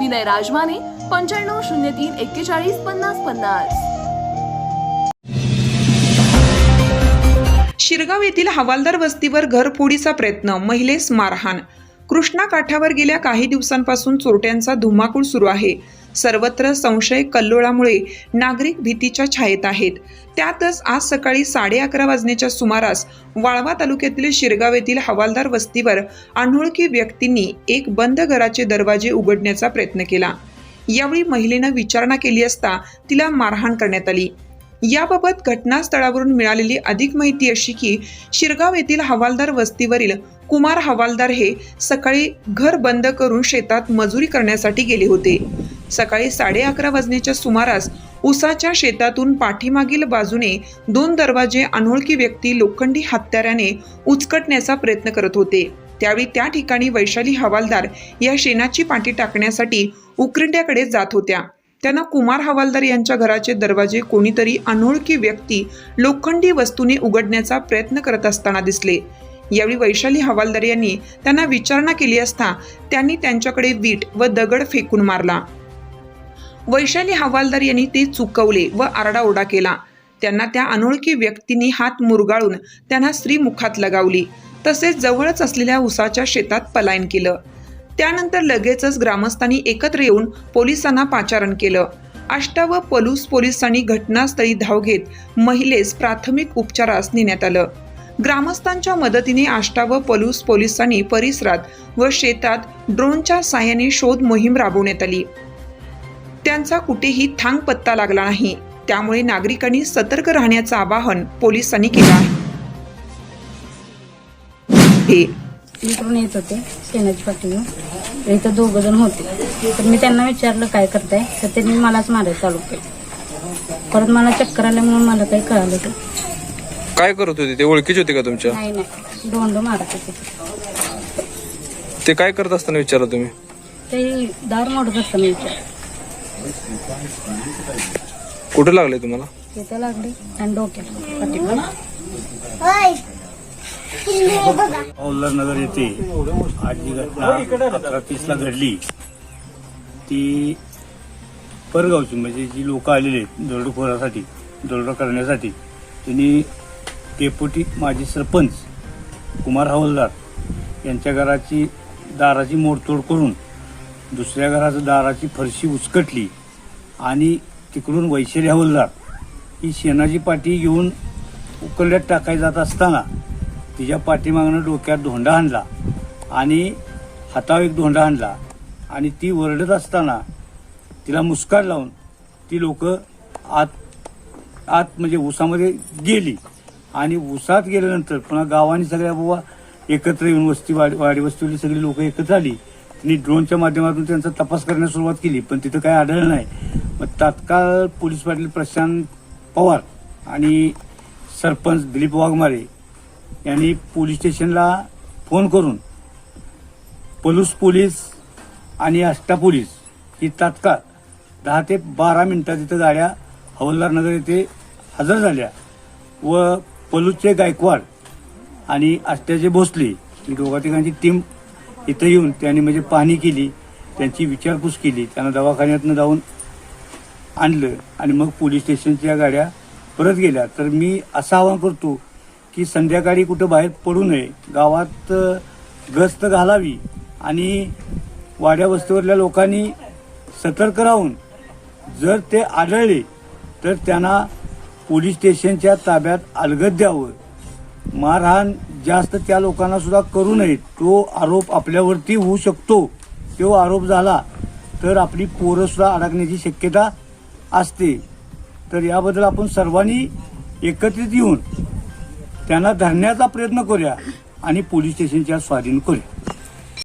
विनय राजमाने पंच्याण्णव शून्य तीन एक्केचाळीस पन्नास पन्नास. शिरगाव येथील हवालदार वस्तीवर घरफोडीचा प्रयत्न महिलेस मारहाण कृष्णा काठावर गेल्या काही दिवसांपासून चोरट्यांचा धुमाकूळ सुरू आहे. सर्वत्र संशय कल्लोळामुळे नागरिक भीतीच्या छायेत आहेत. त्यातच आज सकाळी साडे अकरा वाजण्याच्या सुमारास वाळवा तालुक्यातील शिरगाव येथील हवालदार वस्तीवर अनोळखी व्यक्तींनी एक बंद घराचे दरवाजे उघडण्याचा प्रयत्न केला. यावेळी महिलेनं विचारणा केली असता तिला मारहाण करण्यात आली. याबाबत घटनास्थळावरून मिळालेली अधिक माहिती अशी की शिरगाव येथील हवालदार वस्तीवरील कुमार हवालदार हे सकाळी घर बंद करून शेतात मजुरी करण्यासाठी गेले होते. सकाळी साडे अकरा वाजण्याच्या सुमारास उसाच्या शेतातून पाठीमागील बाजूने दोन दरवाजे अनोळखी व्यक्ती लोखंडी हत्याराने उचकटण्याचा प्रयत्न करत होते. त्यावेळी त्या ठिकाणी वैशाली हवालदार या शेणाची पाठी टाकण्यासाठी उकरंड्याकडे जात होत्या. त्यांना कुमार हवालदार यांच्या घराचे दरवाजे कोणीतरी अनोळखी व्यक्ती लोखंडी वस्तूने उघडण्याचा प्रयत्न करत असताना दिसले. यावेळी वैशाली हवालदार यांनी त्यांना विचारणा केली असता त्यांनी त्यांच्याकडे वीट व दगड फेकून मारला. वैशाली हवालदार यांनी ते चुकवले व आरडाओरडा केला. त्यांना त्या अनोळखी व्यक्तींनी हात मुरगाळून त्यांना स्त्रीमुखात लगावली. तसेच जवळच असलेल्या उसाच्या शेतात पलायन केलं. त्यानंतर लगेचच ग्रामस्थांनी एकत्र येऊन पोलिसांना पाचारण केलं. आष्टा व पलूस पोलिसांनी घटनास्थळी धाव घेत महिलेस प्राथमिक उपचारास नेण्यात आलं. ग्रामस्थांच्या मदतीने आष्टा व पलूस पोलिसांनी परिसरात व शेतात ड्रोनच्या साहाय्याने शोध मोहीम राबवण्यात आली. त्यांचा कुठेही थांग पत्ता लागला नाही. त्यामुळे नागरिकांनी सतर्क राहण्याचं आवाहन पोलिसांनी केलं आहे. हे. इकडून येत होते शेणाची पाटील. इथं दोघं जण होते. तर मी त्यांना विचारलं काय करताय? तर त्यांनी मलाच मारायला चालू केलं. परत मला चक्कर आल्यामुळे मला काही कळालं ते काय करत होते? ते ओळखीचे होते का तुमच्या? नाही नाही. दोंड मारत होते. ते काय करत असताना विचारा तुम्ही? ते दार मोडत असताना विचार कुठे लागले तुम्हाला? तिथं लागले आणि डोक्यात. पाठीमागे हो, औल्हार नगर येथे आज जी घटना अकरा तीसला घडली ती परगावची म्हणजे जी लोक आलेली आहेत दरोडेखोरासाठी दरोडा करण्यासाठी त्यांनी डेप्युटी माजी सरपंच कुमार हवलदार यांच्या घराची दाराची मोडतोड करून दुसऱ्या घराचं दाराची फरशी उचकटली आणि तिकडून वैशाली हवलदार ही शेणाची पाठी घेऊन उकरड्यात टाकाय जात असताना तिच्या पाठीमागनं डोक्यात धोंडा आणला आणि हातावर एक धोंडा आणला. आणि ती वरडत असताना तिला मुस्कार लावून ती लोक आत आत म्हणजे उसामध्ये गेली. आणि उसात गेल्यानंतर पुन्हा गावाने सगळ्या बाबा एकत्र येऊन वस्ती वाडी वाडी वस्तीवरली सगळी लोक एकत्र आली. त्यांनी ड्रोनच्या माध्यमातून त्यांचा तपास करण्यास सुरुवात केली पण तिथं काही आढळलं नाही. मग तात्काळ पोलीस पाटील प्रशांत पवार आणि सरपंच दिलीप वाघमारे यांनी पोलीस स्टेशनला फोन करून पलूस पोलीस आणि आष्टा पोलीस ही तात्काळ दहा ते बारा मिनिटात तिथं गाड्या हवलदार नगर येथे हजर झाल्या व पलूसचे गायकवाड आणि आष्ट्याचे भोसले ही दोघा तिघांची टीम इथं येऊन त्यांनी म्हणजे पाहणी केली त्यांची विचारपूस केली त्यांना दवाखान्यातनं जाऊन आणलं आणि मग पोलीस स्टेशनच्या गाड्या परत गेल्या. तर मी असं आवाहन करतो की संध्याकाळी कुठं बाहेर पडू नये. गावात गस्त घालावी आणि वाड्या वस्तीवरल्या लोकांनी सतर्क राहून जर ते आढळले तर त्यांना पोलीस स्टेशनच्या ताब्यात अलगद द्यावं. मारहाण जास्त त्या लोकांना सुद्धा करू नये. तो आरोप आपल्यावरती होऊ शकतो. तो आरोप झाला तर आपली पोरंसुद्धा अडकण्याची शक्यता असते. तर याबद्दल आपण सर्वांनी एकत्रित येऊन त्यांना धरण्याचा प्रयत्न करूया आणि पोलीस स्टेशनच्या स्वाधीन करूया.